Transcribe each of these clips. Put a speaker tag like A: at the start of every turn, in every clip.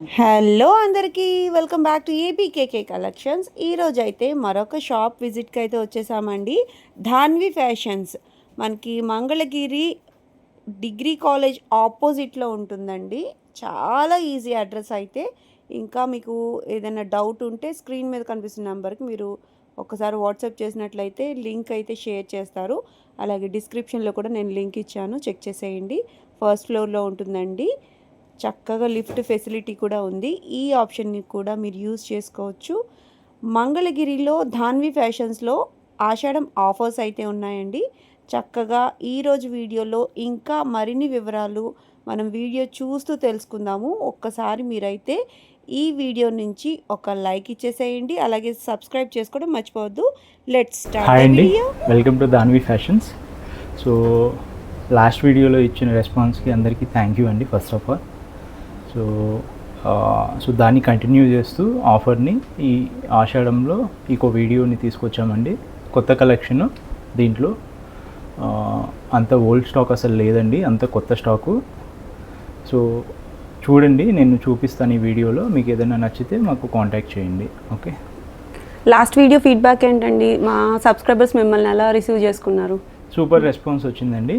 A: Hello అందరికీ welcome back to ABKK collections. ఈరోజు అయితే మరొక షాప్ విజిట్కి అయితే వచ్చేసామండి. ధాన్వి ఫ్యాషన్స్. మనకి మంగళగిరి డిగ్రీ కాలేజ్ ఆపోజిట్లో ఉంటుందండి. చాలా ఈజీ అడ్రస్ అయితే. ఇంకా మీకు ఏదైనా డౌట్ ఉంటే స్క్రీన్ మీద కనిపిస్తున్న నెంబర్కి మీరు ఒకసారి వాట్సాప్ చేసినట్లయితే లింక్ అయితే షేర్ చేస్తారు. అలాగే డిస్క్రిప్షన్లో కూడా నేను లింక్ ఇచ్చాను. చెక్ చేసేయండి. ఫస్ట్ ఫ్లోర్లో ఉంటుందండి. చక్కగా లిఫ్ట్ ఫెసిలిటీ కూడా ఉంది. ఈ ఆప్షన్ని కూడా మీరు యూజ్ చేసుకోవచ్చు. మంగళగిరిలో ధాన్వి ఫ్యాషన్స్లో ఆషాఢం ఆఫర్స్ అయితే ఉన్నాయండి. చక్కగా ఈరోజు వీడియోలో ఇంకా మరిన్ని వివరాలు మనం వీడియో చూస్తూ తెలుసుకుందాము. ఒక్కసారి మీరైతే ఈ వీడియో నుంచి ఒక లైక్ ఇచ్చేసేయండి. అలాగే సబ్స్క్రైబ్ చేసుకోవడం మర్చిపోవద్దు. లెట్స్
B: హాయ్
A: స్టార్ట్
B: అండి. Welcome to Dhanvi fashions so last వీడియోలో ఇచ్చిన రెస్పాన్స్కి అందరికీ థ్యాంక్ యూ అండి first of all so so దాన్ని కంటిన్యూ చేస్తూ ఆఫర్ని ఈ ఆషాఢంలో ఇంకో వీడియోని తీసుకొచ్చామండి. కొత్త కలెక్షన్ దీంట్లో. అంత ఓల్డ్ స్టాక్ అసలు లేదండి అంత కొత్త స్టాకు సో చూడండి నేను చూపిస్తాను ఈ వీడియోలో. మీకు ఏదైనా నచ్చితే మాకు కాంటాక్ట్ చేయండి. ఓకే?
A: లాస్ట్ వీడియో ఫీడ్బ్యాక్ ఏంటండి? మా సబ్స్క్రైబర్స్ మిమ్మల్ని ఎలా రిసీవ్ చేసుకున్నారు?
B: సూపర్ రెస్పాన్స్ వచ్చిందండి.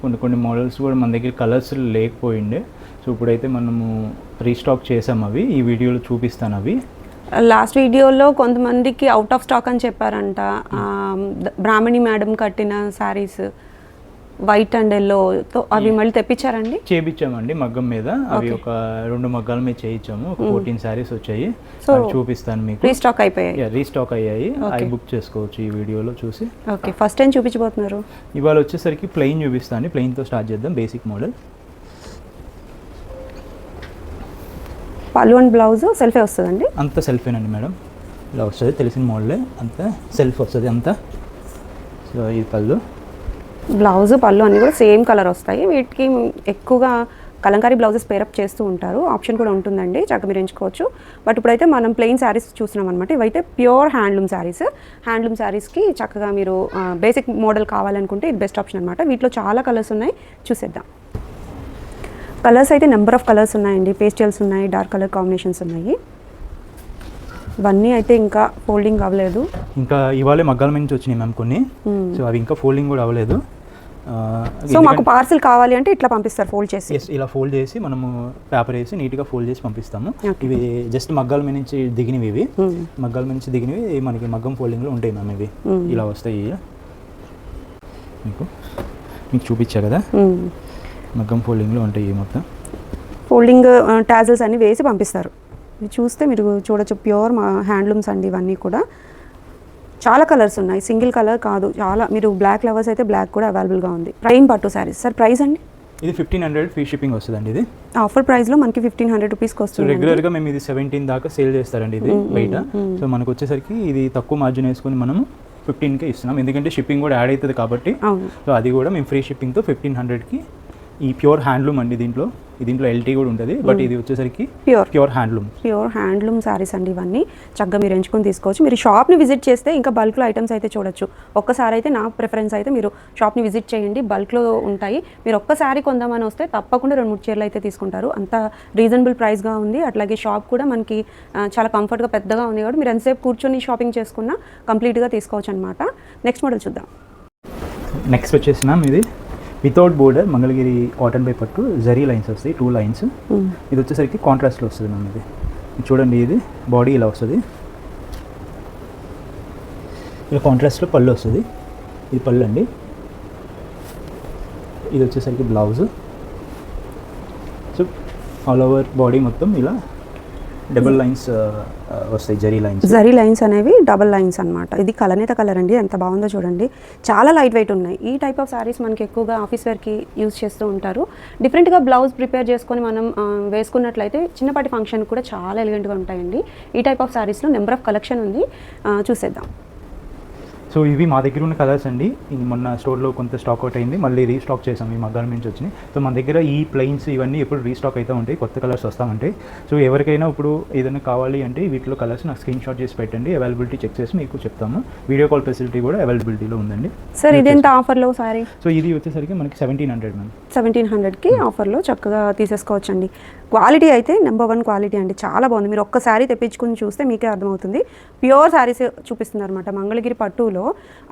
B: కొన్ని కొన్ని మోడల్స్ కూడా మన దగ్గర కలర్స్ లేకపోయిండే. సో ఇప్పుడైతే మనము రీస్టాక్ చేసాం అవి. ఈ వీడియోలో చూపిస్తాను అవి.
A: లాస్ట్ వీడియోలో కొంతమందికి అవుట్ ఆఫ్ స్టాక్ అని చెప్పారంట. ద- బ్రాహ్మణి మేడం కట్టిన శారీస్ వైట్ అండ్ ఎల్లోతో అవి మళ్ళీ తెప్పించారండి?
B: చేపించామండి మగ్గం మీద. అవి. ఒక రెండు మగ్గాల మీద చేయించాము ఒక ఫోర్టీన్ శారీస్ వచ్చాయి. చూపిస్తాను మీకు.
A: రీస్టాక్ అయిపోయాయి.
B: రీస్టాక్ అయ్యాయి. అవి. బుక్ చేసుకోవచ్చు ఈ వీడియోలో చూసి.
A: ఓకే ఫస్ట్ టైం చూపించబోతున్నారు?
B: ఇవాళ వచ్చేసరికి ప్లెయిన్ చూపిస్తాను. ప్లెయిన్తో స్టార్ట్ చేద్దాం. బేసిక్ మోడల్
A: పళ్ళు అండ్ బ్లౌజ్ సెల్ఫే వస్తుందండి?
B: అంత సెల్ఫేనండి మేడం. ఇలా వస్తుంది తెలిసిన మోడలే అంత సెల్ఫ్ వస్తుంది అంతా. సో ఇది పళ్ళు.
A: బ్లౌజ్ పళ్ళు అన్నీ కూడా సేమ్ కలర్ వస్తాయి. వీటికి ఎక్కువగా కలంకారీ బ్లౌజెస్ పేరప్ చేస్తూ ఉంటారు. ఆప్షన్ కూడా ఉంటుందండి చక్కగా మీరు ఎంచుకోవచ్చు బట్ ఇప్పుడైతే మనం ప్లెయిన్ శారీస్ చూస్తున్నాం అనమాట ఇవైతే ప్యూర్ హ్యాండ్లూమ్ శారీస్. హ్యాండ్లూమ్ శారీస్కి చక్కగా మీరు బేసిక్ మోడల్ కావాలనుకుంటే ఇది బెస్ట్ ఆప్షన్ అనమాట వీటిలో చాలా కలర్స్ ఉన్నాయి. చూసేద్దాం. కలర్స్ అయితే నెంబర్ ఆఫ్ కలర్స్ ఉన్నాయండి. పేస్టల్స్ ఉన్నాయి డార్క్ కలర్ కాంబినేషన్స్ ఉన్నాయి. ఇవన్నీ అయితే ఇంకా ఫోల్డింగ్ అవ్వలేదు.
B: ఇంకా ఇవాళే మగ్గాల నుంచి వచ్చినాయి మ్యామ్ కొన్ని. సో అవి ఇంకా ఫోల్డింగ్ కూడా అవ్వలేదు.
A: సో మాకు పార్సిల్ కావాలి అంటే ఇట్లా పంపిస్తారు ఫోల్డ్ చేసి.
B: ఇలా ఫోల్డ్ చేసి మనము పేపర్ వేసి నీట్గా ఫోల్డ్ చేసి పంపిస్తాము. ఇవి జస్ట్ మగ్గాల మీద నుంచి దిగినవి ఇవి. మగ్గాల నుంచి దిగినవి మనకి మగ్గం ఫోల్డింగ్లో ఉంటాయి మ్యామ్ ఇవి. ఇలా వస్తాయి. మీకు మీకు చూపించా కదా. మగ్గం ఫోల్డింగ్లో ఉంటాయి ఇవి మొత్తం?
A: ఫోల్డింగ్ టాజల్స్ అన్ని వేసి పంపిస్తారు. ఇది చూస్తే మీరు చూడొచ్చు. ప్యూర్ మా హ్యాండ్లూమ్స్ అండి ఇవన్నీ కూడా. చాలా కలర్స్ ఉన్నాయి. సింగిల్ కలర్ కాదు. చాలా మీరు బ్లాక్ లవర్స్ అయితే బ్లాక్ కూడా అవైలబుల్గా ఉంది. ప్రైన్ పట్టు శారీస్. సార్ ప్రైస్ అండి?
B: ఇది ఫిఫ్టీన్ హండ్రెడ్ ఫ్రీ షిప్పింగ్ వస్తుందండి ఇది.
A: ఆఫర్ ప్రైస్లో మనకి ఫిఫ్టీన్ హండ్రెడ్ రూపీస్కి
B: సో
A: వస్తుంది
B: రెగ్యులర్గా మేము ఇది సెవెంటీన్ దాకా సేల్ చేస్తారండి ఇది బయట. సో మనకు వచ్చేసరికి ఇది తక్కువ మార్జిన్ వేసుకొని మనము ఫిఫ్టీన్కే ఇస్తున్నాం. ఎందుకంటే షిప్పింగ్ కూడా యాడ్ అవుతుంది కాబట్టి. సో అది కూడా మేము ఫ్రీ షిప్పింగ్తో ఫిఫ్టీన్ హండ్రెడ్కి ఈ ప్యూర్ హ్యాండ్లూమ్ అండి దీంట్లో. దీంట్లో ఎల్టీ కూడా ఉంటుంది బట్ ఇది వచ్చేసరికి
A: pure.
B: Pure handloom.
A: Pure handloom saris అండి ఇవన్నీ. చక్కగా మీరు ఎంచుకొని తీసుకోవచ్చు. మీరు షాప్ని విజిట్ చేస్తే ఇంకా బల్క్లో ఐటమ్స్ అయితే చూడొచ్చు. ఒక్కసారి అయితే నా ప్రిఫరెన్స్ అయితే మీరు షాప్ని విజిట్ చేయండి. బల్క్లో ఉంటాయి. మీరు ఒక్కసారి కొందామని వస్తే తప్పకుండా రెండు మూడు చీరలు అయితే తీసుకుంటారు. అంత రీజనబుల్ ప్రైస్గా ఉంది. అట్లాగే షాప్ కూడా మనకి చాలా కంఫర్ట్గా పెద్దగా ఉంది కాబట్టి మీరు ఎంతసేపు కూర్చొని షాపింగ్ చేసుకున్నా కంప్లీట్గా తీసుకోవచ్చు అనమాట నెక్స్ట్ మోడల్ చూద్దాం.
B: నెక్స్ట్ వచ్చేసి మ్యామ్ ఇది without border Mangalagiri cotton by పట్టు జరీ లైన్స్ వస్తాయి టూ లైన్స్ ఇది వచ్చేసరికి కాంట్రాస్ట్లో వస్తుంది మ్యామ్ ఇది. ఇది చూడండి ఇది బాడీ ఇలా వస్తుంది. ఇలా కాంట్రాస్ట్లో పళ్ళు వస్తుంది. ఇది పళ్ళు అండి. ఇది వచ్చేసరికి blouse so all over body మొత్తం ఇలా డబుల్ లైన్స్ వస్తాయి జరీ లైన్స్.
A: జరీ లైన్స్ అనేవి డబుల్ లైన్స్ అన్నమాట. ఇది కలనేత కలర్ అండి ఎంత బాగుందో చూడండి. చాలా లైట్ వెయిట్ ఉన్నాయి. ఈ టైప్ ఆఫ్ శారీస్ మనకి ఎక్కువగా ఆఫీస్ వేర్కి యూజ్ చేస్తూ ఉంటారు. డిఫరెంట్గా బ్లౌజ్ ప్రిపేర్ చేసుకొని మనం వేసుకున్నట్లయితే చిన్నపాటి ఫంక్షన్ కూడా చాలా ఎలిగెంట్గా ఉంటాయండి. ఈ టైప్ ఆఫ్ శారీస్లో నెంబర్ ఆఫ్ కలెక్షన్ ఉంది. చూసేద్దాం.
B: సో ఇవి మా దగ్గర ఉన్న కలర్స్ అండి. ఇది మొన్న స్టోర్లో కొంత స్టాక్ అవుట్ అయింది. మళ్ళీ రీస్టాక్ చేసాం ఈ మగ్గాల నుంచి వచ్చినాయి సో మన దగ్గర ఈ ప్లెయిన్స్ ఇవన్నీ ఎప్పుడు రీస్టాక్ అవుతూ ఉంటాయి. కొత్త కలర్స్ వస్తూ ఉంటాయి సో ఎవరికైనా ఇప్పుడు ఏదైనా కావాలి అంటే వీటిలో కలర్స్ నాకు స్క్రీన్ షాట్ చేసి పెట్టండి. అవైలబిలిటీ చెక్ చేసి మీకు చెప్తాము. వీడియో కాల్ ఫెసిలిటీ కూడా అవైలబిలిటీలో ఉందండి.
A: సార్ ఇదెంత ఆఫర్లో శారీ
B: సో ఇది వచ్చేసరికి మనకి సెవెంటీన్ హండ్రెడ్ మ్యామ్
A: సెవెంటీన్ హండ్రెడ్కి ఆఫర్లో చక్కగా తీసేసుకోవచ్చండి. క్వాలిటీ అయితే నెంబర్ వన్ క్వాలిటీ అండి. చాలా బాగుంది. మీరు ఒక్క శారీ తెప్పించుకుని చూస్తే మీకే అర్థమవుతుంది. ప్యూర్ శారీస్ చూపిస్తుంది అనమాట మంగళగిరి పట్టులో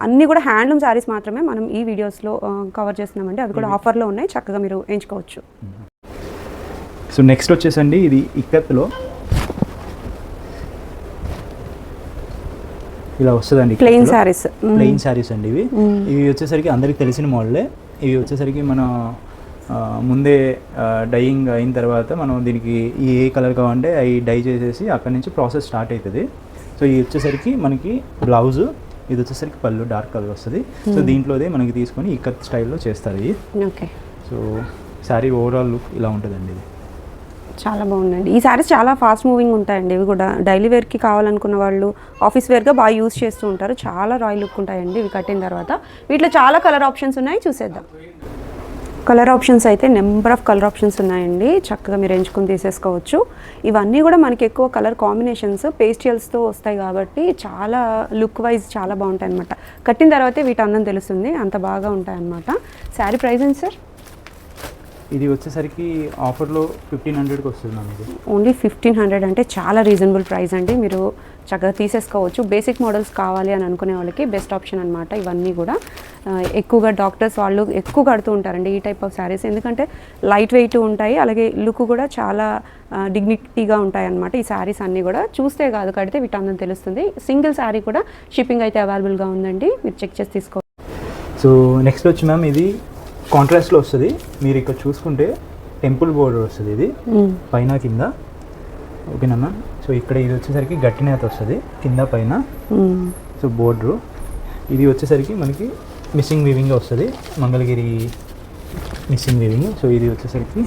A: అన్నీ కూడా హ్యాండ్లూమ్ శారీస్ మాత్రమే మనం ఈ వీడియోస్లో కవర్ చేస్తున్నామండి. అవి కూడా ఆఫర్లో ఉన్నాయి. చక్కగా మీరు ఎంచుకోవచ్చు.
B: సో నెక్స్ట్ వచ్చేసండి. ఇది ఇక్కత్లో ఇలా వస్తుందండి
A: ప్లెయిన్ శారీస్
B: ప్లెయిన్ శారీస్ అండి ఇవి. ఇవి వచ్చేసరికి అందరికి తెలిసిన మోడలే. ఇవి వచ్చేసరికి మన ముందే డైయింగ్ అయిన తర్వాత మనం దీనికి ఈ ఏ కలర్ కావాలంటే అవి డై చేసేసి అక్కడి నుంచి ప్రాసెస్ స్టార్ట్ అవుతుంది సో ఇది వచ్చేసరికి మనకి బ్లౌజ్ ఇది వచ్చేసరికి పళ్ళు డార్క్ కలర్ వస్తుంది. సో దీంట్లోదే మనకి తీసుకొని ఇక్కత్ స్టైల్లో చేస్తారు ఇది.
A: Okay
B: so sari overall look ఇలా ఉంటుందండి ఇది.
A: చాలా బాగుందండి. ఈ శారీస్ చాలా ఫాస్ట్ మూవింగ్ ఉంటాయండి. ఇవి కూడా డైలీ వేర్కి కావాలనుకున్న వాళ్ళు ఆఫీస్ వేర్గా బాగా యూస్ చేస్తూ ఉంటారు. చాలా రాయల్ లుక్ ఉంటాయండి. ఇవి కట్టిన తర్వాత వీటిలో చాలా కలర్ ఆప్షన్స్ ఉన్నాయి. చూసేద్దాం. కలర్ ఆప్షన్స్ అయితే నెంబర్ ఆఫ్ కలర్ ఆప్షన్స్ ఉన్నాయండి. చక్కగా మీరు ఎంచుకుని తీసేసుకోవచ్చు. ఇవన్నీ కూడా మనకి ఎక్కువ కలర్ కాంబినేషన్స్ పేస్టియల్స్తో వస్తాయి కాబట్టి చాలా లుక్ వైజ్ చాలా బాగుంటాయి అనమాట కట్టిన తర్వాతే వీటి అందం తెలుస్తుంది. అంత బాగా ఉంటాయి అనమాట శారీ ప్రైస్ ఏంటి సార్?
B: ఇది వచ్చేసరికి ఆఫర్లో ఫిఫ్టీన్ హండ్రెడ్కి వస్తుంది
A: ఓన్లీ ఫిఫ్టీన్ హండ్రెడ్ అంటే చాలా రీజనబుల్ ప్రైస్ అండి. మీరు చక్కగా తీసేసుకోవచ్చు. బేసిక్ మోడల్స్ కావాలి అని అనుకునే వాళ్ళకి బెస్ట్ ఆప్షన్ అనమాట ఇవన్నీ కూడా. ఎక్కువగా డాక్టర్స్ వాళ్ళు ఎక్కువ కడుతూ ఉంటారండి ఈ టైప్ ఆఫ్ శారీస్ ఎందుకంటే లైట్ వెయిట్ ఉంటాయి అలాగే లుక్ కూడా చాలా డిగ్నిటీగా ఉంటాయి అనమాట ఈ శారీస్ అన్నీ కూడా. చూస్తే కాదు కడితే వీటందరం తెలుస్తుంది. సింగిల్ శారీ కూడా షిప్పింగ్ అయితే అవైలబుల్గా ఉందండి. మీరు చెక్ చేసి తీసుకో.
B: సో నెక్స్ట్ వచ్చి మ్యామ్ ఇది కాంట్రాస్ట్లో వస్తుంది. మీరు ఇక్కడ చూసుకుంటే టెంపుల్ బోర్డర్ వస్తుంది ఇది. పైన కింద. ఓకేనా మ్యామ్ సో ఇక్కడ ఇది వచ్చేసరికి గట్టి నేత వస్తుంది కింద పైన. సో బోర్డరు ఇది వచ్చేసరికి మనకి మిస్సింగ్ వీవింగ్ వస్తుంది మంగళగిరి మిస్సింగ్ వీవింగ్ సో ఇది వచ్చేసరికి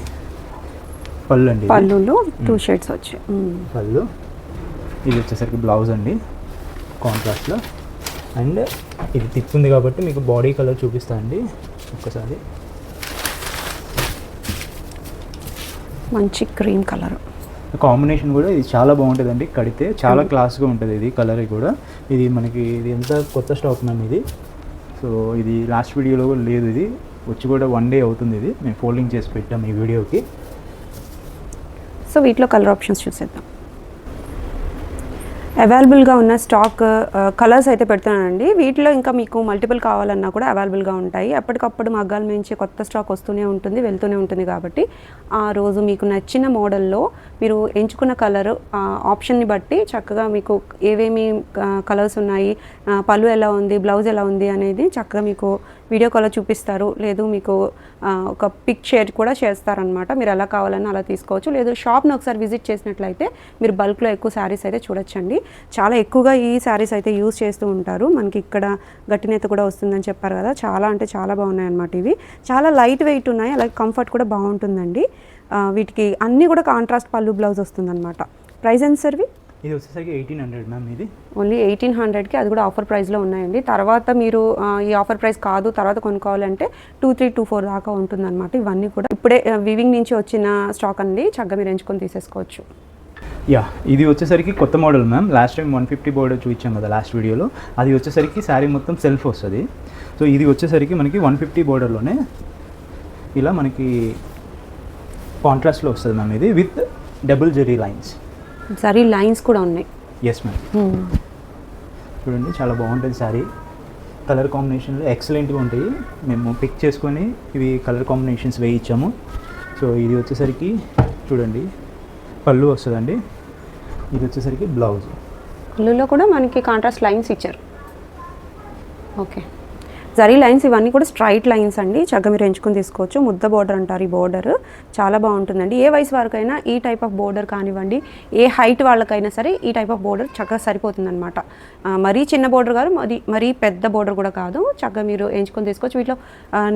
B: పళ్ళు అండి.
A: పళ్ళులో టూ షేడ్స్ వచ్చాయి.
B: పళ్ళు. ఇది వచ్చేసరికి బ్లౌజ్ అండి కాంట్రాస్ట్లో అండ్ ఇది తిప్పుంది కాబట్టి మీకు బాడీ కలర్ చూపిస్తా అండి ఒక్కసారి.
A: మంచి క్రీమ్ కలర్
B: కాంబినేషన్ కూడా ఇది చాలా బాగుంటుందండి. కడితే చాలా క్లాస్గా ఉంటుంది ఇది కలర్ కూడా. ఇది మనకి ఇది ఎంత కొత్త స్టాక్ మ్యామ్ ఇది? సో ఇది లాస్ట్ వీడియోలో కూడా లేదు ఇది. వచ్చి కూడా వన్ డే అవుతుంది ఇది. మేము ఫోల్డింగ్ చేసి పెట్టాం ఈ వీడియోకి.
A: సో వీటిలో కలర్ ఆప్షన్స్ చూసేద్దాం. అవైలబుల్గా ఉన్న స్టాక్ కలర్స్ అయితే పెడుతున్నానండి. వీటిలో ఇంకా మీకు మల్టిపుల్ కావాలన్నా కూడా అవైలబుల్గా ఉంటాయి. ఎప్పటికప్పుడు మగ్గాల నుంచి కొత్త స్టాక్ వస్తూనే ఉంటుంది వెళ్తూనే ఉంటుంది కాబట్టి ఆ రోజు మీకు నచ్చిన మోడల్లో మీరు ఎంచుకున్న కలర్ ఆప్షన్ని బట్టి చక్కగా మీకు ఏవేమి కలర్స్ ఉన్నాయి పళ్ళు ఎలా ఉంది బ్లౌజ్ ఎలా ఉంది అనేది చక్కగా మీకు వీడియో కాల్లో చూపిస్తారు. లేదు మీకు ఒక పిక్ షేర్ కూడా చేస్తారనమాట మీరు ఎలా కావాలన్నా అలా తీసుకోవచ్చు. లేదు షాప్ని ఒకసారి విజిట్ చేసినట్లయితే మీరు బల్క్లో ఎక్కువ శారీస్ అయితే చూడొచ్చండి. చాలా ఎక్కువగా ఈ శారీస్ అయితే యూస్ చేస్తూ ఉంటారు. మనకి ఇక్కడ గట్టినేత కూడా వస్తుందని చెప్పారు కదా. చాలా అంటే చాలా బాగున్నాయి అనమాట ఇవి. చాలా లైట్ వెయిట్ ఉన్నాయి. అలాగే కంఫర్ట్ కూడా బాగుంటుందండి. వీటికి అన్నీ కూడా కాంట్రాస్ట్ పళ్ళు బ్లౌజ్ వస్తుందన్నమాట. ప్రైస్ ఎంత సర్వి
B: ఇది వచ్చేసరికి ఎయిటీన్ హండ్రెడ్ మ్యామ్ ఇది.
A: ఓన్లీ ఎయిటీన్ హండ్రెడ్కి అది కూడా ఆఫర్ ప్రైస్లో ఉన్నాయండి. తర్వాత మీరు ఈ ఆఫర్ ప్రైస్ కాదు తర్వాత కొనుక్కోవాలంటే టూ త్రీ టూ ఫోర్ దాకా ఉంటుందన్నమాట. ఇవన్నీ కూడా ఇప్పుడే వివింగ్ నుంచి వచ్చిన స్టాక్ అండి. చక్కగా మీరు ఎంచుకొని తీసేసుకోవచ్చు.
B: యా ఇది వచ్చేసరికి కొత్త model ma'am last time one fifty border చూపించాం కదా లాస్ట్ వీడియోలో అది వచ్చేసరికి శారీ మొత్తం సెల్ఫ్ వస్తుంది సో ఇది వచ్చేసరికి మనకి వన్ ఫిఫ్టీ బోర్డర్లోనే ఇలా మనకి కాంట్రాస్ట్లో వస్తుంది మ్యామ్ ఇది విత్ డబుల్ జెరీ లైన్స్
A: సరే లైన్స్ కూడా ఉన్నాయి.
B: ఎస్ మ్యామ్ చూడండి చాలా బాగుంటుంది శారీ కలర్ కాంబినేషన్లు ఎక్సలెంట్గా ఉంటాయి. మేము పిక్ చేసుకొని ఇవి కలర్ కాంబినేషన్స్ వేయించాము. సో ఇది వచ్చేసరికి చూడండి పళ్ళు వస్తుందండి. ఇది వచ్చేసరికి బ్లౌజ్
A: పళ్ళులో కూడా మనకి కాంట్రాస్ట్ లైన్స్ ఇచ్చారు. ఓకే జరీ లైన్స్ ఇవన్నీ కూడా స్ట్రైట్ లైన్స్ అండి. చక్కగా మీరు ఎంచుకొని తీసుకోవచ్చు. ముద్ద బోర్డర్ అంటారు ఈ బోర్డర్. చాలా బాగుంటుందండి. ఏ వయసు వరకైనా ఈ టైప్ ఆఫ్ బోర్డర్ కానివ్వండి ఏ హైట్ వాళ్ళకైనా సరే ఈ టైప్ ఆఫ్ బోర్డర్ చక్కగా సరిపోతుంది అనమాట మరీ చిన్న బోర్డర్ కాదు మరి మరీ పెద్ద బోర్డర్ కూడా కాదు. చక్కగా మీరు ఎంచుకొని తీసుకోవచ్చు. వీటిలో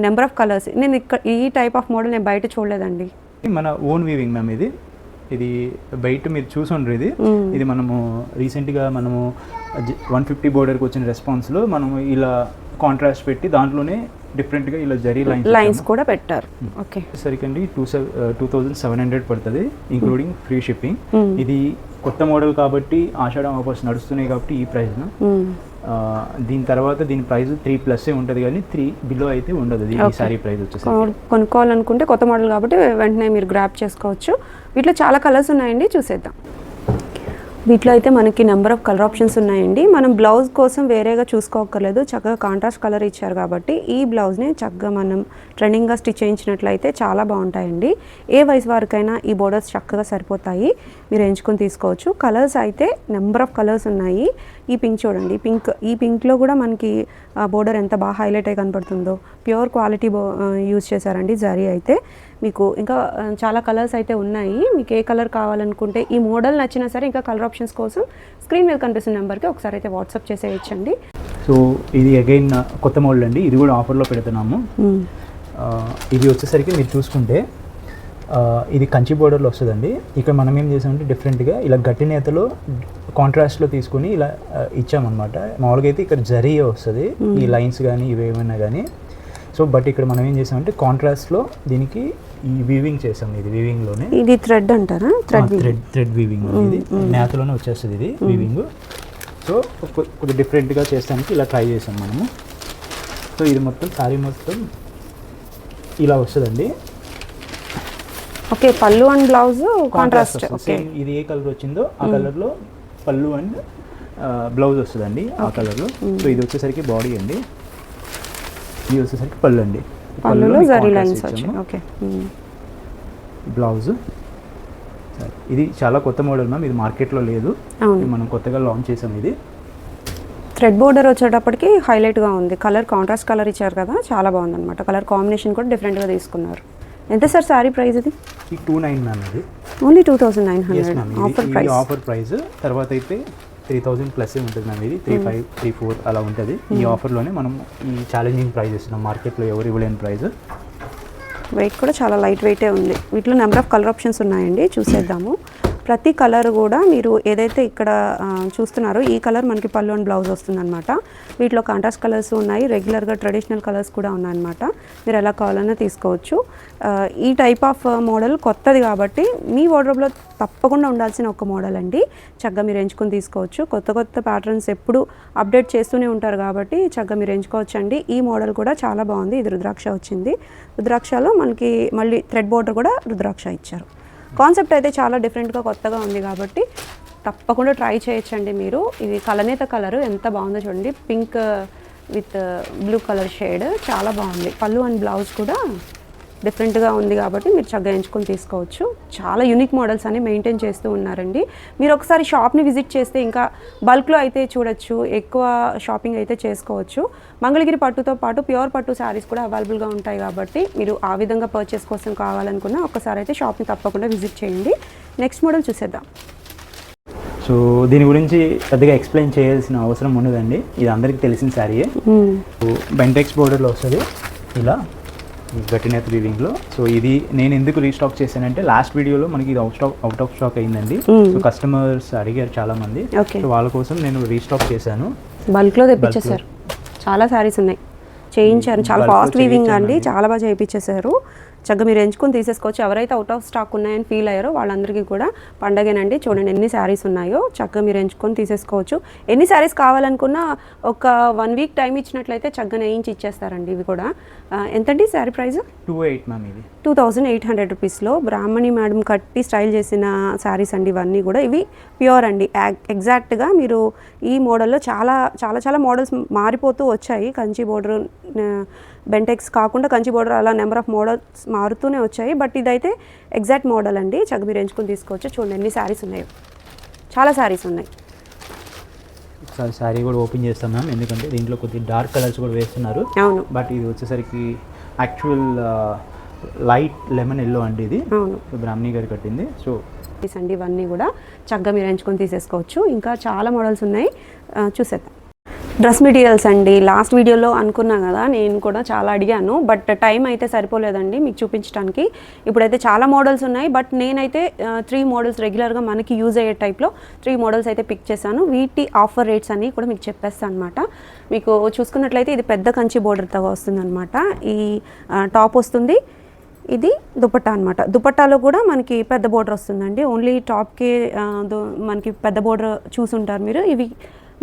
A: నెంబర్ ఆఫ్ కలర్స్. నేను ఇక్కడ ఈ టైప్ ఆఫ్ మోడల్ నేను బయట చూడలేదండి.
B: మన ఓన్ వీవింగ్ మ్యామ్ ఇది. ఇది బయట మీరు చూసుండ్రు ఇది. ఇది మనము రీసెంట్గా మనము వన్ ఫిఫ్టీ బోర్డర్కి వచ్చిన రెస్పాన్స్లో మనము ఇలా కాంట్రాస్ట్ పెట్టి దాంట్లోనే డిఫరెంట్గా ఇలా జరీ లైన్స్
A: లైన్స్ కూడా పెట్టారు. Okay
B: సరికండి two two thousand seven hundred పడుతుంది ఇంక్లూడింగ్ ఫ్రీ షిప్పింగ్ ఇది కొత్త మోడల్ కాబట్టి ఆషాఢం ఆఫర్స్ నడుస్తున్నాయి కాబట్టి ఈ ప్రైస్ దీని తర్వాత దీని ప్రైస్ త్రీ ప్లస్ ఉంటుంది కానీ త్రీ బిలో అయితే ఉండదు. ఈ. సారీ ప్రైస్ వచ్చేసి
A: కొను- కొనుక్కోవాలనుకుంటే కొత్త మోడల్ కాబట్టి వెంటనే మీరు గ్రాప్ చేసుకోవచ్చు. వీటిలో చాలా కలర్స్ ఉన్నాయండి చూసేద్దాం. వీటిలో అయితే మనకి నెంబర్ ఆఫ్ కలర్ ఆప్షన్స్ ఉన్నాయండి. మనం బ్లౌజ్ కోసం వేరేగా చూసుకోక్కర్లేదు. చక్కగా కాంట్రాస్ట్ కలర్ ఇచ్చారు కాబట్టి ఈ బ్లౌజ్ని చక్కగా మనం ట్రెండింగ్గా స్టిచ్ చేయించినట్లయితే చాలా బాగుంటాయండి. ఏ వయసు వారికైనా ఈ బోర్డర్స్ చక్కగా సరిపోతాయి. మీరు ఎంచుకొని తీసుకోవచ్చు. కలర్స్ అయితే నెంబర్ ఆఫ్ కలర్స్ ఉన్నాయి. ఈ పింక్ చూడండి. పింక్ ఈ పింక్లో కూడా మనకి బోర్డర్ ఎంత బాగా హైలైట్ అయి కనపడుతుందో. ప్యూర్ క్వాలిటీ బో యూజ్ చేశారండి జరీ అయితే. మీకు ఇంకా చాలా కలర్స్ అయితే ఉన్నాయి. మీకు ఏ కలర్ కావాలనుకుంటే ఈ మోడల్ నచ్చినా సరే ఇంకా కలర్ ఆప్షన్స్ కోసం స్క్రీన్ మీద కనిపిస్తున్న నెంబర్కి ఒకసారి అయితే వాట్సాప్ చేసేయచ్చండి.
B: సో ఇది అగైన్ కొత్త మోడల్ అండి. ఇది కూడా ఆఫర్లో పెడుతున్నాము. ఆ, ఇది వచ్చేసరికి మీరు చూసుకుంటే ఇది కంచి బోర్డర్లో వస్తుందండి. ఇక్కడ మనం ఏం చేసామంటే డిఫరెంట్గా ఇలా గట్టి నేతలో కాంట్రాస్ట్లో తీసుకుని ఇలా ఇచ్చామన్నమాట. మామూలుగా అయితే ఇక్కడ జరీయే వస్తుంది. ఈ లైన్స్ కానీ ఇవి ఏమైనా కానీ సో బట్ ఇక్కడ మనం ఏం చేసామంటే కాంట్రాస్ట్లో దీనికి ఈ వీవింగ్ చేసాం. ఇది వీవింగ్లోనే
A: ఇది థ్రెడ్ అంటారా? థ్రెడ్
B: థ్రెడ్ థ్రెడ్ వీవింగ్ ఇది నేతలోనే వచ్చేస్తుంది ఇది వీవింగ్ సో కొద్దిగా డిఫరెంట్గా చేస్తానికి ఇలా ట్రై చేసాం మనము. సో ఇది మొత్తం శారీ మొత్తం ఇలా వస్తుందండి.
A: ఓకే పళ్ళు అండ్ బ్లౌజ్ కాంట్రాస్ట్
B: ఇది ఏ కలర్ వచ్చిందో ఆ కలర్లో పళ్ళు అండ్ బ్లౌజ్ వస్తుందండి ఆ కలర్లో. సో ఇది వచ్చేసరికి బాడీ అండి. ఇది వచ్చేసరికి పళ్ళు అండి.
A: పళ్ళులో జరీ లైన్స్ ఓకే.
B: బ్లౌజ్. ఇది చాలా కొత్త మోడల్ మ్యామ్ ఇది మార్కెట్లో లేదు. మనం కొత్తగా లాంచ్ చేసాం ఇది.
A: థ్రెడ్ బోర్డర్ వచ్చేటప్పటికి హైలైట్గా ఉంది. కలర్ కాంట్రాస్ట్ కలర్ ఇచ్చారు కదా చాలా బాగుందన్నమాట. కలర్ కాంబినేషన్ కూడా డిఫరెంట్గా తీసుకున్నారు. ఎంత సార్ సారీ ప్రైస్ ఇది?
B: టూ నైన్ మ్యామ్ ఇది.
A: Only two thousand nine hundred offer price.
B: Offer price. తర్వాత అయితే త్రీ థౌజండ్ ప్లస్ ఉంటుంది మ్యామ్ ఇది. త్రీ ఫైవ్ త్రీ ఫోర్ అలా ఉంటుంది. ఈ ఆఫర్లోనే మనం ఈ ఛాలెంజింగ్ ప్రైస్ ఇస్తున్నాం మార్కెట్లో ఎవరు ఇవ్వలేని ప్రైస్
A: వెయిట్ కూడా చాలా లైట్ వెయిటే ఉంది. వీటిలో నెంబర్ ఆఫ్ కలర్ ఆప్షన్స్ ఉన్నాయండి. చూసేద్దాము. ప్రతి కలర్ కూడా మీరు ఏదైతే ఇక్కడ చూస్తున్నారో ఈ కలర్ మనకి పళ్ళు అండ్ బ్లౌజ్ వస్తుందన్నమాట. వీటిలో కాంట్రాస్ట్ కలర్స్ ఉన్నాయి రెగ్యులర్గా ట్రెడిషనల్ కలర్స్ కూడా ఉన్నాయన్నమాట. మీరు ఎలా కావాలన్నా తీసుకోవచ్చు. ఈ టైప్ ఆఫ్ మోడల్ కొత్తది కాబట్టి మీ వార్డ్రోబ్లో తప్పకుండా ఉండాల్సిన ఒక మోడల్ అండి. చక్కగా మీరు ఎంచుకొని తీసుకోవచ్చు. కొత్త కొత్త ప్యాటర్న్స్ ఎప్పుడు అప్డేట్ చేస్తూనే ఉంటారు కాబట్టి చక్కగా మీరు ఎంచుకోవచ్చు అండి ఈ మోడల్ కూడా చాలా బాగుంది. ఇది రుద్రాక్ష వచ్చింది. రుద్రాక్షలో మనకి మళ్ళీ థ్రెడ్ బోర్డర్ కూడా రుద్రాక్ష ఇచ్చారు. కాన్సెప్ట్ అయితే చాలా డిఫరెంట్గా కొత్తగా ఉంది కాబట్టి తప్పకుండా ట్రై చేయొచ్చండి మీరు. ఇది కలనేత కలర్ ఎంత బాగుందో చూడండి. Pink with blue colour shade. చాలా బాగుంది. పళ్ళు అండ్ బ్లౌజ్ కూడా డిఫరెంట్గా ఉంది కాబట్టి మీరు చక్కగా ఎంచుకొని తీసుకోవచ్చు. చాలా యూనిక్ మోడల్స్ అని మెయింటైన్ చేస్తూ ఉన్నారండి. మీరు ఒకసారి షాప్ని విజిట్ చేస్తే ఇంకా బల్క్లో అయితే చూడొచ్చు ఎక్కువ షాపింగ్ అయితే చేసుకోవచ్చు. మంగళగిరి పట్టుతో పాటు ప్యూర్ పట్టు శారీస్ కూడా అవైలబుల్గా ఉంటాయి కాబట్టి మీరు ఆ విధంగా పర్చేస్ కోసం కావాలనుకున్నా ఒకసారి అయితే షాప్ని తప్పకుండా విజిట్ చేయండి. నెక్స్ట్ మోడల్ చూసేద్దాం.
B: సో దీని గురించి పెద్దగా ఎక్స్ప్లెయిన్ చేయాల్సిన అవసరం ఉండదండి. ఇది అందరికీ తెలిసిన శారీయే. బెంటెక్స్ బోర్డర్లో వస్తుంది. ఇలా. గట్టినేత వీవింగ్లో సో ఇది నేను ఎందుకు రీస్టాక్ చేశానంటే లాస్ట్ వీడియోలో మనకి ఇది out stock out of stock అయిందండి. సో కస్టమర్స్ అడిగారు చాలా మంది సో వాళ్ళ కోసం నేను రీస్టాక్ చేశాను.
A: బల్క్లో తెప్పించేశారు. చాలా శారీస్ ఉన్నాయి. చేయించారు. చాలా
B: లో
A: ఫాస్ట్ వీవింగ్ అండి. చాలా బాగా చేయించేశారు. చక్కగా మీరు ఎంచుకొని తీసేసుకోవచ్చు. ఎవరైతే అవుట్ ఆఫ్ స్టాక్ ఉన్నాయని ఫీల్ అయ్యారో వాళ్ళందరికీ కూడా పండగేనండి. చూడండి ఎన్ని శారీస్ ఉన్నాయో చక్కగా మీరు ఎంచుకొని తీసేసుకోవచ్చు. ఎన్ని శారీస్ కావాలనుకున్నా ఒక వన్ వీక్ టైం ఇచ్చినట్లయితే చక్కగా నేయించి ఇచ్చేస్తారండి ఇవి కూడా. ఎంతండి sari price
B: two eight ma'am ఇది.
A: టూ థౌజండ్ ఎయిట్ హండ్రెడ్ రూపీస్లో బ్రాహ్మణి మేడం కట్టి స్టైల్ చేసిన శారీస్ అండి ఇవన్నీ కూడా. ఇవి ప్యూర్ అండి. ఎగ్జాక్ట్గా మీరు ఈ మోడల్లో చాలా చాలా చాలా మోడల్స్ మారిపోతూ వచ్చాయి. కంచి బోర్డర్ బెంటెక్స్ కాకుండా కంచి బోర్డర్ అలా నెంబర్ ఆఫ్ మోడల్స్ మారుతూనే వచ్చాయి. బట్ ఇదైతే ఎగ్జాక్ట్ మోడల్ అండి. చక్కగా మీరు ఎంచుకొని తీసుకోవచ్చు. చూడండి ఎన్ని శారీస్ ఉన్నాయో. చాలా శారీస్ ఉన్నాయి.
B: ఒకసారి శారీ కూడా ఓపెన్ చేస్తాం మ్యామ్. ఎందుకంటే దీంట్లో కొద్దిగా డార్క్ కలర్స్ కూడా వేస్తున్నారు.
A: అవును.
B: బట్ ఇది వచ్చేసరికి యాక్చువల్ లైట్ లెమన్ ఎల్లో అండి ఇది.
A: అవును.
B: బ్రాహ్మణి గారు కట్టింది. సో
A: అండి ఇవన్నీ కూడా చక్కగా మీరు ఎంచుకొని తీసేసుకోవచ్చు. ఇంకా చాలా మోడల్స్ ఉన్నాయి. చూసేద్దాం. డ్రెస్ మెటీరియల్స్ అండి. లాస్ట్ వీడియోలో అనుకున్నా కదా నేను కూడా చాలా అడిగాను. బట్ టైం అయితే సరిపోలేదండి మీకు చూపించడానికి ఇప్పుడైతే చాలా మోడల్స్ ఉన్నాయి. బట్ నేనైతే త్రీ మోడల్స్ రెగ్యులర్గా మనకి యూజ్ అయ్యే టైప్లో త్రీ మోడల్స్ అయితే పిక్ చేశాను. వీటి ఆఫర్ రేట్స్ అన్నీ కూడా మీకు చెప్పేస్తాను అనమాట మీకు చూసుకున్నట్లయితే ఇది పెద్ద కంచి బోర్డర్తో వస్తుంది అనమాట ఈ టాప్ వస్తుంది. ఇది దుపట్టా అనమాట దుపట్టాలో కూడా మనకి పెద్ద బోర్డర్ వస్తుందండి. ఓన్లీ టాప్కి మనకి పెద్ద బోర్డర్ చూసుంటారు మీరు. ఇవి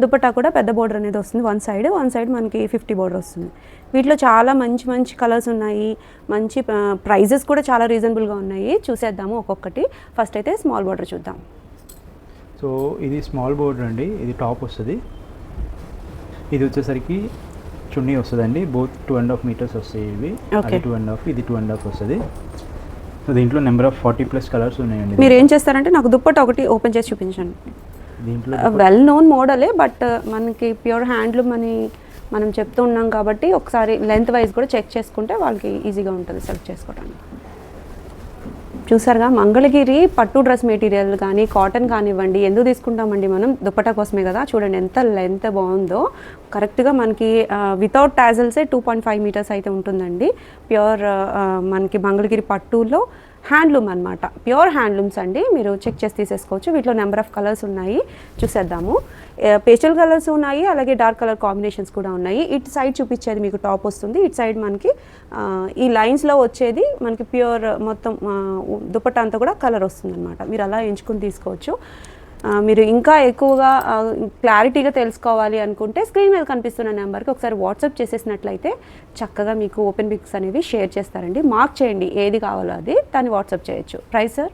A: దుపట్టా కూడా పెద్ద బోర్డర్ అనేది వస్తుంది వన్ సైడ్. వన్ సైడ్ మనకి ఫిఫ్టీ బోర్డర్ వస్తుంది. వీటిలో చాలా మంచి మంచి కలర్స్ ఉన్నాయి. మంచి ప్రైజెస్ కూడా చాలా రీజనబుల్గా ఉన్నాయి. చూసేద్దాము ఒక్కొక్కటి. ఫస్ట్ అయితే స్మాల్ బోర్డర్ చూద్దాం.
B: సో ఇది స్మాల్ బోర్డర్ అండి. ఇది టాప్ వస్తుంది. ఇది వచ్చేసరికి చున్నీ వస్తుందండి. Both two and half metres వస్తాయి ఇవి. టూ అండ్ హాఫ్ ఇది టూ అండ్ హాఫ్ వస్తుంది. సో దీంట్లో number of forty plus colours ఉన్నాయండి.
A: మీరు ఏం చేస్తారంటే నాకు దుప్పట్టా ఒకటి ఓపెన్ చేసి చూపించండి. వెల్ నోన్ మోడలే బట్ మనకి ప్యూర్ హ్యాండ్లూమ్ అని మనం చెప్తూ ఉన్నాం కాబట్టి ఒకసారి లెంత్ వైజ్ కూడా చెక్ చేసుకుంటే వాళ్ళకి ఈజీగా ఉంటుంది సెలెక్ట్ చేసుకోవడానికి. చూసారుగా? మంగళగిరి పట్టు డ్రెస్ మెటీరియల్ కానీ కాటన్ కానివ్వండి ఎందుకు తీసుకుంటామండి మనం? దుప్పటా కోసమే కదా. చూడండి ఎంత లెంత్ బాగుందో. కరెక్ట్గా మనకి వితౌట్ టాజల్సే టూ పాయింట్ ఫైవ్ మీటర్స్ అయితే ఉంటుందండి. ప్యూర్ మనకి మంగళగిరి పట్టులో హ్యాండ్లూమ్ అనమాట ప్యూర్ హ్యాండ్లూమ్స్ అండి. మీరు చెక్ చేసి తీసేసుకోవచ్చు. వీటిలో నెంబర్ ఆఫ్ కలర్స్ ఉన్నాయి. చూసేద్దాము. పేస్టల్ కలర్స్ ఉన్నాయి. అలాగే డార్క్ కలర్ కాంబినేషన్స్ కూడా ఉన్నాయి. ఇటు సైడ్ చూపించేది మీకు టాప్ వస్తుంది. ఇటు సైడ్ మనకి ఈ లైన్స్లో వచ్చేది మనకి ప్యూర్ మొత్తం ఆ, దుపట్టా అంతా కూడా కలర్ వస్తుంది అనమాట మీరు అలా ఎంచుకుని తీసుకోవచ్చు. మీరు ఇంకా ఎక్కువగా క్లారిటీగా తెలుసుకోవాలి అనుకుంటే స్క్రీన్ మీద కనిపిస్తున్న నెంబర్కి ఒకసారి వాట్సాప్ చేసేసినట్లయితే చక్కగా మీకు ఓపెన్ బిక్స్ అనేవి షేర్ చేస్తారండి. మార్క్ చేయండి ఏది కావాలో అది దాన్ని వాట్సాప్ చేయొచ్చు. Price sir?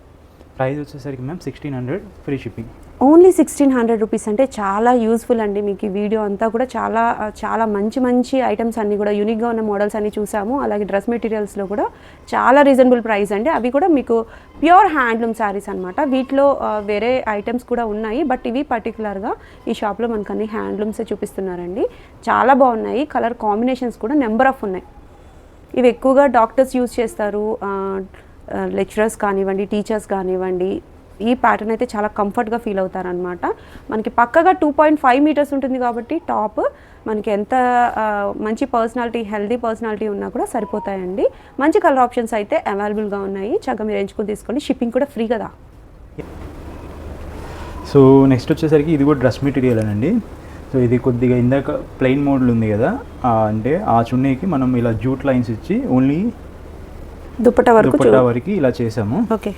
B: ప్రైస్ వచ్చేసరికి ma'am sixteen hundred free shipping.
A: Only sixteen hundred rupees అంటే చాలా యూస్ఫుల్ అండి మీకు ఈ వీడియో అంతా కూడా. చాలా చాలా మంచి మంచి ఐటమ్స్ అన్నీ కూడా యూనిక్గా ఉన్న మోడల్స్ అన్ని చూసాము. అలాగే డ్రెస్ మెటీరియల్స్లో కూడా చాలా రీజనబుల్ ప్రైస్ అండి. అవి కూడా మీకు ప్యూర్ హ్యాండ్లూమ్ శారీస్ అనమాట వీటిలో వేరే ఐటమ్స్ కూడా ఉన్నాయి. బట్ ఇవి పర్టికులర్గా ఈ షాప్లో మనకు అన్ని హ్యాండ్లూమ్సే చూపిస్తున్నారండి. చాలా బాగున్నాయి. కలర్ కాంబినేషన్స్ కూడా నెంబర్ ఆఫ్ ఉన్నాయి. ఇవి ఎక్కువగా డాక్టర్స్ యూజ్ చేస్తారు. లెక్చరర్స్ కానివ్వండి టీచర్స్ కానివ్వండి ఈ ప్యాటర్న్ అయితే చాలా కంఫర్ట్గా ఫీల్ అవుతారనమాట మనకి పక్కగా టూ పాయింట్ ఫైవ్ మీటర్స్ ఉంటుంది కాబట్టి టాప్ మనకి ఎంత మంచి పర్సనాలిటీ హెల్దీ పర్సనాలిటీ ఉన్నా కూడా సరిపోతాయండి. మంచి కలర్ ఆప్షన్స్ అయితే అవైలబుల్గా ఉన్నాయి. చక్కగా మీరు ఎంచుకుని తీసుకోండి. షిప్పింగ్ కూడా ఫ్రీ కదా.
B: సో నెక్స్ట్ వచ్చేసరికి ఇది కూడా డ్రెస్ మెటీరియల్ అండి సో ఇది కొద్దిగా ఇందాక ప్లెయిన్ మోడల్ ఉంది కదా. అంటే ఆ చున్నీకి మనం ఇలా జూట్ లైన్స్ ఇచ్చి ఓన్లీ
A: దుప్పట వరకు
B: వరకు ఇలా చేసాము.
A: ఓకే.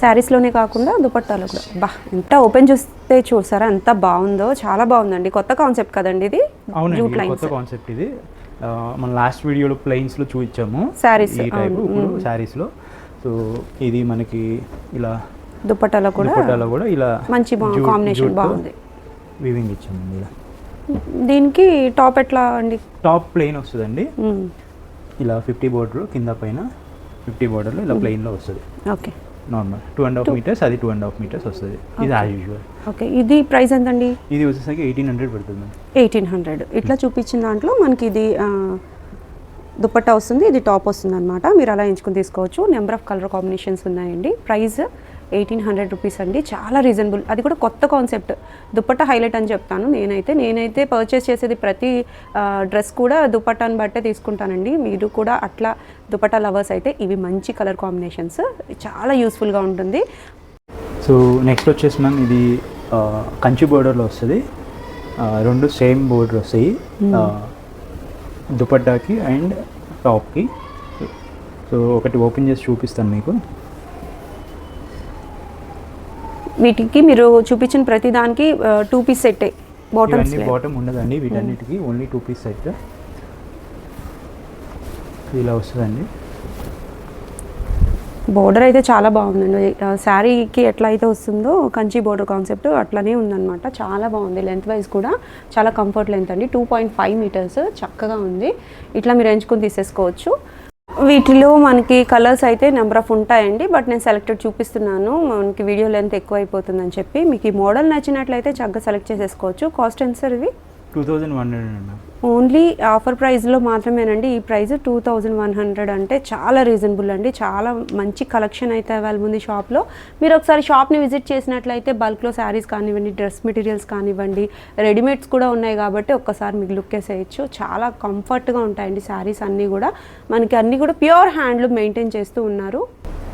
A: శారీస్లోనే కాకుండా దుపట్టాలో కూడా. బా ఎంత ఓపెన్ చూస్తే చూసారా ఎంత బాగుందో చాలా బాగుందండి. కొత్త కాన్సెప్ట్ కదండి ఇది?
B: అవునండి కొత్త కాన్సెప్ట్ ఇది. మన లాస్ట్ వీడియోలో ప్లెయిన్స్లో చూపించాము. ఈ టైప్ ఇప్పుడు
A: మ్మ్.
B: శారీస్లో సో ఇది మనకి ఇలా
A: దుపట్టాలో కూడా
B: దుపట్టాలో కూడా ఇలా
A: మంచి
B: జూట్తో
A: బాగుంది.
B: వీవింగ్ ఇచ్చామండి ఇలా.
A: దీనికి టాప్ ఎట్లా అండి?
B: టాప్ ప్లెయిన్ వస్తుందండి. ఇలా ఫిఫ్టీ బోర్డర్ కింద పైన ఫిఫ్టీ బోర్డర్లో ఇలా ప్లెయిన్లో వస్తుంది.
A: Okay.
B: Normal two and half metres అది టూ అండ్ హాఫ్ మీటర్స్ వస్తుంది. ఇది యాజ్ యూజువల్
A: ఓకే ఇది ప్రైస్ ఎంతండి?
B: ఇది వచ్చేసరికి ఎయిటీన్ హండ్రెడ్ పడుతుంది
A: ఎయిటీన్ హండ్రెడ్ ఇట్లా చూపించిన దాంట్లో మనకి ఇది దుపట్టా వస్తుంది ఇది టాప్ వస్తుంది అనమాట మీరు అలా ఎంచుకుని తీసుకోవచ్చు. నెంబర్ ఆఫ్ కలర్ కాంబినేషన్స్ ఉన్నాయండి. ప్రైస్ ఎయిటీన్ హండ్రెడ్ రూపీస్ అండి. చాలా రీజనబుల్. అది కూడా కొత్త కాన్సెప్ట్. దుపట్టా హైలైట్ అని చెప్తాను నేనైతే. నేనైతే పర్చేస్ చేసేది ప్రతి డ్రెస్ కూడా దుపట్టాని బట్టే తీసుకుంటానండి. మీరు కూడా అట్లా దుపట్టా లవర్స్ అయితే ఇవి మంచి కలర్ కాంబినేషన్స్. చాలా యూస్ఫుల్గా ఉంటుంది.
B: సో నెక్స్ట్ వచ్చేసి మ్యామ్ ఇది కంచి బోర్డర్లో వస్తుంది. రెండు సేమ్ బోర్డర్ వస్తాయి. దుపట్టాకి అండ్ టాప్కి. సో ఒకటి ఓపెన్ చేసి చూపిస్తాను మీకు.
A: వీటికి మీరు చూపించిన ప్రతి దానికి టూ పీస్ సెట్టే
B: ఇవన్నీ బాటమ్ ఉండదండి వీటన్నిటికీ ఓన్లీ టూ పీస్ సెట్ ఇలా వస్తుందండి
A: బోర్డర్ అయితే చాలా బాగుందండి. శారీకి ఎట్లా అయితే వస్తుందో కంచి బోర్డర్ కాన్సెప్ట్ అట్లనే ఉందన్నమాట. చాలా బాగుంది. లెంత్ వైజ్ కూడా చాలా కంఫర్ట్ లెంత్ అండి. టూ పాయింట్ ఫైవ్ మీటర్స్ చక్కగా ఉంది. ఇట్లా మీరు ఎంచుకుని తీసేసుకోవచ్చు. వీటిలో మనకి కలర్స్ అయితే నెంబర్ ఆఫ్ ఉంటాయండి బట్ నేను సెలెక్టెడ్ చూపిస్తున్నాను. మనకి వీడియో లెంత్ ఎక్కువ అయిపోతుందని చెప్పి మీకు ఈ మోడల్ నచ్చినట్లయితే చక్కగా సెలెక్ట్ చేసేసుకోవచ్చు. కాస్ట్ ఎంత సార్ ఇవి
B: two thousand one hundred
A: only offer ప్రైస్లో మాత్రమేనండి. ఈ price two thousand one hundred అంటే చాలా రీజనబుల్ అండి. చాలా మంచి కలెక్షన్ అయితే అవైలబుల్ ఉంది షాప్లో. మీరు ఒకసారి షాప్ని విజిట్ చేసినట్లయితే బల్క్లో శారీస్ కానివ్వండి డ్రెస్ మెటీరియల్స్ కానివ్వండి రెడీమేడ్స్ కూడా ఉన్నాయి కాబట్టి ఒక్కసారి మీకు లుక్ వేసేయచ్చు. చాలా కంఫర్ట్గా ఉంటాయండి శారీస్ అన్నీ కూడా. మనకి అన్నీ కూడా ప్యూర్ హ్యాండ్లూమ్ మెయింటైన్ చేస్తూ ఉన్నారు.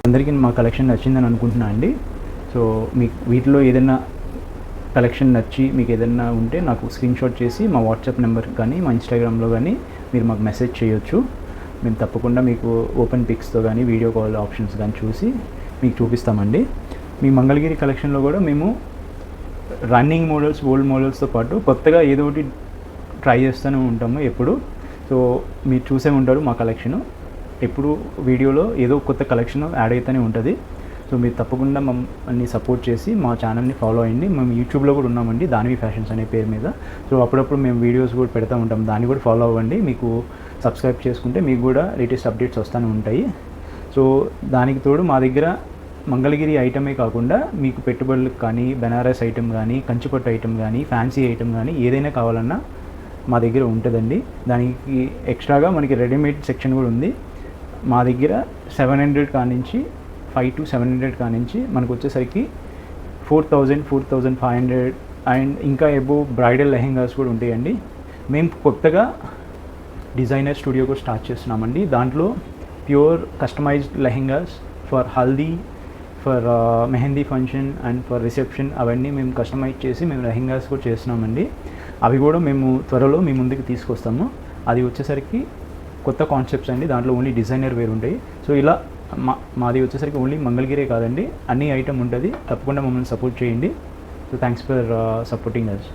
B: అందరికీ మా కలెక్షన్ నచ్చిందని అనుకుంటున్నా అండి. సో మీకు వీటిలో ఏదైనా కలెక్షన్ నచ్చి మీకు ఏదైనా ఉంటే నాకు స్క్రీన్ షాట్ చేసి మా వాట్సాప్ నెంబర్ కానీ మా ఇన్స్టాగ్రామ్లో కానీ మీరు మాకు మెసేజ్ చేయొచ్చు. మేము తప్పకుండా మీకు ఓపెన్ పిక్స్తో కానీ వీడియో కాల్ ఆప్షన్స్ కానీ చూసి మీకు చూపిస్తామండి. మీ మంగళగిరి కలెక్షన్లో కూడా మేము రన్నింగ్ మోడల్స్ ఓల్డ్ మోడల్స్తో పాటు కొత్తగా ఏదో ఒకటి ట్రై చేస్తూనే ఉంటాము ఎప్పుడు. సో మీరు చూసే ఉంటారు మా కలెక్షను. ఎప్పుడు వీడియోలో ఏదో కొత్త కలెక్షన్ యాడ్ అవుతూనే ఉంటుంది. సో మీరు తప్పకుండా మమ్మల్ని సపోర్ట్ చేసి మా ఛానల్ని ఫాలో అయ్యండి. మేము యూట్యూబ్లో కూడా ఉన్నామండి దానివి ఫ్యాషన్స్ అనే పేరు మీద. సో అప్పుడప్పుడు మేము వీడియోస్ కూడా పెడతా ఉంటాం దాన్ని కూడా ఫాలో అవ్వండి. మీకు సబ్స్క్రైబ్ చేసుకుంటే మీకు కూడా లేటెస్ట్ అప్డేట్స్ వస్తూనే ఉంటాయి. సో దానికి తోడు మా దగ్గర మంగళగిరి ఐటమే కాకుండా మీకు పెట్టుబడులకు కానీ బెనారస్ ఐటమ్ కానీ కంచిపట్టు ఐటమ్ కానీ ఫ్యాన్సీ ఐటమ్ కానీ ఏదైనా కావాలన్నా మా దగ్గర ఉంటుందండి. దానికి ఎక్స్ట్రాగా మనకి రెడీమేడ్ సెక్షన్ కూడా ఉంది. మా దగ్గర సెవెన్ హండ్రెడ్ కానించి ఫైవ్ టు సెవెన్ హండ్రెడ్ కానించి మనకు వచ్చేసరికి four thousand four thousand five hundred and ఇంకా ఎబో బ్రైడల్ లెహెంగాస్ కూడా ఉంటాయండి. మేము కొత్తగా డిజైనర్ స్టూడియో కూడా స్టార్ట్ చేస్తున్నామండి. దాంట్లో pure customized lehengas for haldi for mehndi function and for reception అవన్నీ మేము కస్టమైజ్ చేసి మేము లెహెంగాస్ కూడా చేస్తున్నామండి. అవి కూడా మేము త్వరలో మీ ముందుకు తీసుకొస్తాము. అది వచ్చేసరికి కొత్త కాన్సెప్ట్స్ అండి. దాంట్లో ఓన్లీ డిజైనర్ వేరు ఉంటాయి. సో ఇలా మా మాది వచ్చేసరికి ఓన్లీ మంగళగిరే కాదండి. అన్ని ఐటమ్ ఉంటుంది. తప్పకుండా మమ్మల్ని సపోర్ట్ చేయండి. So thanks for supporting us